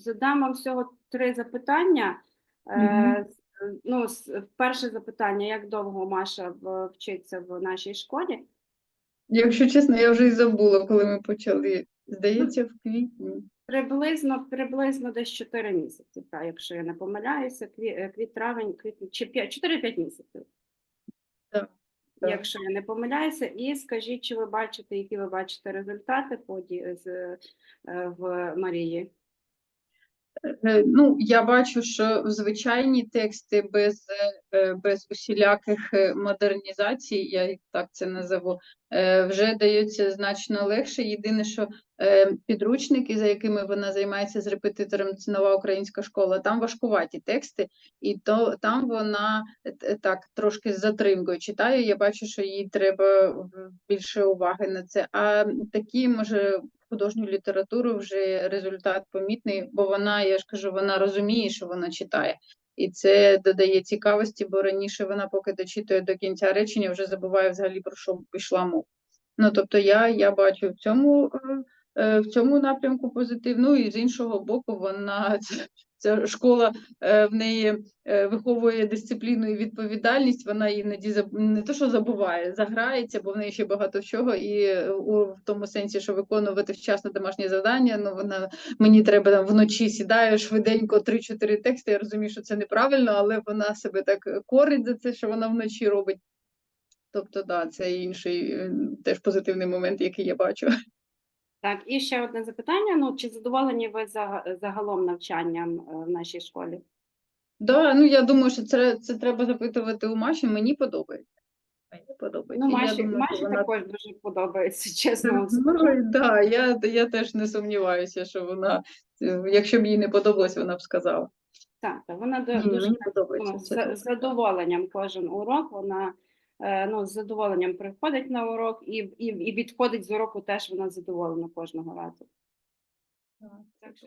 Задам вам всього три запитання. Е, з- Ну, перше запитання: як довго Маша вчиться в нашій школі? Якщо чесно, я вже і забула, коли ми почали. Здається, в квітні. Приблизно, приблизно десь 4 місяці, так, якщо я не помиляюся, е, квіт, травень, квітень, чи 4-5 місяців. Так. Якщо я не помиляюся, і скажіть, чи ви бачите, які ви бачите результати ді- е, в Марії? Е, Ну, я бачу, що в звичайні тексти без, е, без усіляких е, модернізацій, я так це назову, е, вже даються значно легше. Єдине, що е, підручники, за якими вона займається з репетитором, це нова українська школа, там важкуваті тексти, і то там вона е, так трошки з затримкою читає. Я бачу, що їй треба більше уваги на це. А такі, може, художню літературу вже результат помітний, бо вона, я ж кажу, вона розуміє, що вона читає. І це додає цікавості, бо раніше вона, поки дочитує до кінця речення, вже забуває взагалі про що пішла мова. Ну тобто я, я бачу в цьому, е, е, в цьому напрямку позитив. Ну і з іншого боку, вона ця, школа е, в неї е, виховує дисципліну і відповідальність. Вона іноді не то, що забуває, заграється, бо в неї ще багато чого, і е, у в тому сенсі, що виконувати вчасно домашні завдання. Ну вона мені треба там вночі сідаю швиденько 3-4 тексти. Я розумію, що це неправильно, але вона себе так корить за це, що вона вночі робить. Тобто, да, це інший теж позитивний момент, який я бачу. Так, і ще одне запитання: ну, чи задоволені ви загалом навчанням е, в нашій школі? Да, ну я думаю, що це, це треба запитувати у Маші. Мені подобається. Мені подобається. Ну, Маші, думаю, Маші вона також дуже подобається, чесно. Ну, да, я, я теж не сумніваюся, що вона, якщо б їй не подобалось, вона б сказала. Так, вона дуже мені подобається. ну, з задоволенням кожен урок. Вона ну, з задоволенням приходить на урок і, і, і відходить з уроку теж вона задоволена кожного разу. Так, Так що